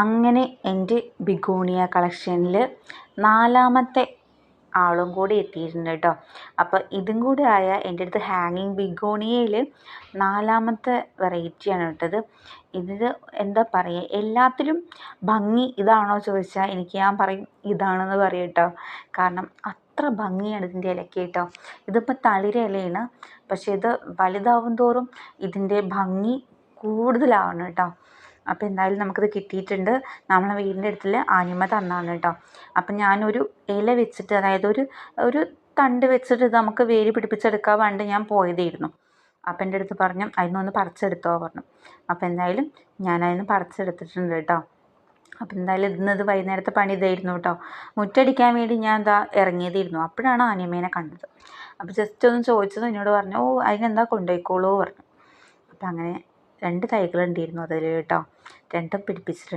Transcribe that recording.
അങ്ങനെ എന്റെ ബിഗോണിയ കളക്ഷനിൽ നാലാമത്തെ ആളും കൂടി എത്തിയിട്ടുണ്ട് കേട്ടോ. അപ്പോൾ ഇതും കൂടി ആയ എന്റെ അടുത്ത് ഹാങ്ങിങ് ബിഗോണിയയിൽ നാലാമത്തെ വെറൈറ്റിയാണ് കേട്ടത്. ഇത് എന്താ പറയുക? എല്ലാത്തിലും ഭംഗി ഇതാണോ ചോദിച്ചാൽ എനിക്ക് ഞാൻ പറയും ഇതാണെന്ന് പറയും കേട്ടോ. കാരണം അത്ര ഭംഗിയാണ് ഇതിന്റെ ഇലയ്ക്ക് കേട്ടോ. ഇതിപ്പോൾ തളിര ഇലയാണ്. പക്ഷേ ഇത് വലുതാവും തോറും ഇതിന്റെ ഭംഗി കൂടുതലാവണം കേട്ടോ. അപ്പോൾ എന്തായാലും നമുക്കിത് കിട്ടിയിട്ടുണ്ട്. നമ്മളെ വീടിന്റെ അടുത്തിൽ ആനിമ തന്നാണ് കേട്ടോ അപ്പം ഞാനൊരു ഇല വെച്ചിട്ട് അതായത് ഒരു ഒരു തണ്ട് വെച്ചിട്ട് ഇത് നമുക്ക് വേര് പിടിപ്പിച്ചെടുക്കാൻ വേണ്ടി ഞാൻ പോയതായിരുന്നു. അപ്പം എന്റെ അടുത്ത് പറഞ്ഞു അതിനൊന്ന് പറിച്ചെടുത്തോ പറഞ്ഞു. അപ്പം എന്തായാലും ഞാൻ അതിന് പറിച്ചെടുത്തിട്ടുണ്ട് കേട്ടോ അപ്പം എന്തായാലും ഇന്ന് ഇത് വൈകുന്നേരത്തെ പണി ഇതായിരുന്നു കേട്ടോ മുറ്റടിക്കാൻ വേണ്ടി ഞാൻ എന്താ ഇറങ്ങിയതായിരുന്നു. അപ്പോഴാണ് ആനിമേനെ കണ്ടത്. അപ്പോൾ ജസ്റ്റ് ഒന്ന് ചോദിച്ചത് എന്നോട് പറഞ്ഞു ഓ അതിനെന്താ കൊണ്ടുപോയിക്കോളൂ പറഞ്ഞു. അപ്പം അങ്ങനെ രണ്ട് തൈകളുണ്ടായിരുന്നു അതിൽ കേട്ടോ. രണ്ടും പിടിപ്പിച്ചിട്ടുണ്ട്.